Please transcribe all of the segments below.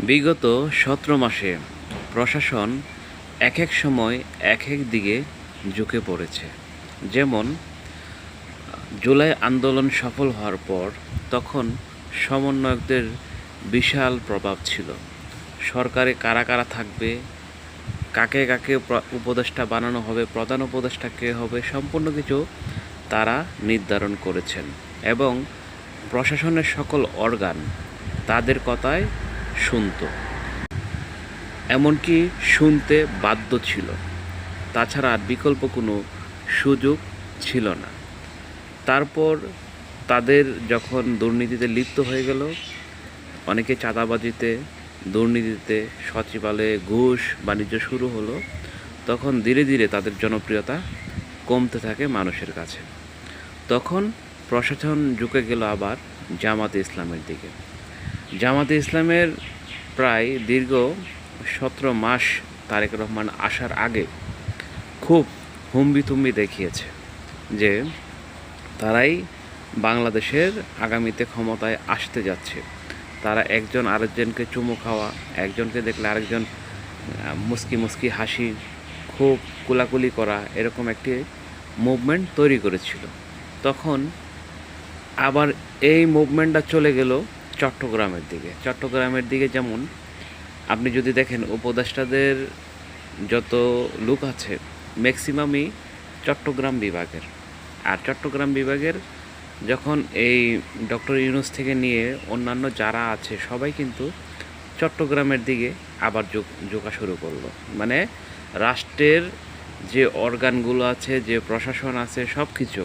বিগত সতেরো মাসে প্রশাসন এক এক সময় এক এক দিকে ঝুঁকে পড়েছে। যেমন, জুলাই আন্দোলন সফল হওয়ার পর তখন সমন্বয়কদের বিশাল প্রভাব ছিল। সরকারে কারা কারা থাকবে, কাকে কাকে উপদেষ্টা বানানো হবে, প্রধান উপদেষ্টা কে হবে, সম্পূর্ণ কিছু তারা নির্ধারণ করেছেন। এবং প্রশাসনের সকল অর্গান তাদের কথায় শুনতো। এমনকি শুনতে বাধ্য ছিল। তাছাড়া আর বিকল্প কোনো সুযোগ ছিল না। তারপর তাদের যখন দুর্নীতিতে লিপ্ত হয়ে গেল, অনেকে চাঁদাবাজিতে, দুর্নীতিতে সচিবালয়ে ঘুষ বাণিজ্য শুরু হলো, তখন ধীরে ধীরে তাদের জনপ্রিয়তা কমতে থাকে মানুষের কাছে। তখন প্রশাসন ঝুঁকে গেল আবার জামাতে ইসলামের দিকে। জামাতে ইসলামের প্রায় দীর্ঘ সতেরো মাস তারেক রহমান আসার আগে খুব হুম্বি হুম্বিতুম্বি দেখিয়েছে যে তারাই বাংলাদেশের আগামীতে ক্ষমতায় আসতে যাচ্ছে। তারা একজন আরেকজনকে চুমু খাওয়া, একজনকে দেখলে আরেকজন মুস্কি মুস্কি হাসি, খুব কুলাকুলি করা এরকম একটি মুভমেন্ট তৈরি করেছিল। তখন আবার এই মুভমেন্টটা চলে গেল চট্টগ্রামের দিকে। চট্টগ্রামের দিকে যেমন, আপনি যদি দেখেন উপদেষ্টাদের যত লোক আছে ম্যাক্সিমামই চট্টগ্রাম বিভাগের। আর চট্টগ্রাম বিভাগের যখন এই ডক্টর ইউনুস থেকে নিয়ে অন্যান্য যারা আছে, সবাই কিন্তু চট্টগ্রামের দিকে আবার যোগ শুরু করল। মানে রাষ্ট্রের যে অর্গানগুলো আছে, যে প্রশাসন আছে সব কিছু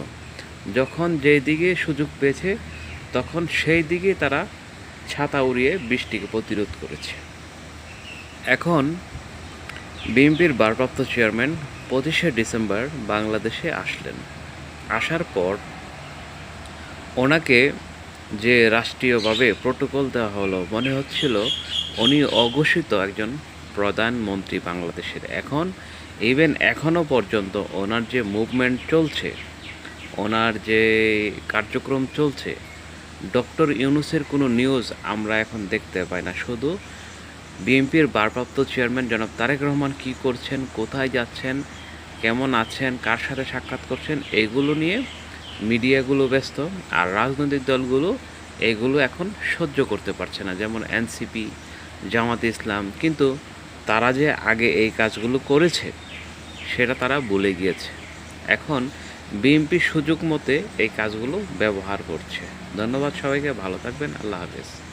যখন যেই দিকে সুযোগ পেয়েছে, তখন সেই দিকে তারা ছাতা উড়িয়ে বৃষ্টিকে প্রতিরোধ করেছে। এখন, বিএনপির ভারপ্রাপ্ত চেয়ারম্যান পঁচিশে ডিসেম্বর বাংলাদেশে আসলেন। আসার পর, ওনাকে যে রাষ্ট্রীয়ভাবে প্রোটোকল দেওয়া হলো, মনে হচ্ছিল উনি অঘোষিত একজন প্রধানমন্ত্রী বাংলাদেশের। এখন ইভেন এখনও পর্যন্ত ওনার যে মুভমেন্ট চলছে, ওনার যে কার্যক্রম চলছে ডক্টর ইউনুসের কোনো নিউজ আমরা এখন দেখতে পাই না। শুধু বিএনপির ভারপ্রাপ্ত চেয়ারম্যান জনাব তারেক রহমান কী করছেন, কোথায় যাচ্ছেন, কেমন আছেন, কার সাথে সাক্ষাৎ করছেন এইগুলো নিয়ে মিডিয়াগুলো ব্যস্ত আর রাজনৈতিক দলগুলো এগুলো এখন সহ্য করতে পারছে না, যেমন এনসিপি, জামাত ইসলাম। কিন্তু তারা যে আগে এই কাজগুলো করেছে, সেটা তারা ভুলে গিয়েছে। এখন বিএনপি সুযোগ মতে এই কাজগুলো ব্যবহার করছে। ধন্যবাদ সবাইকে ভালো থাকবেন আল্লাহ হাফেজ।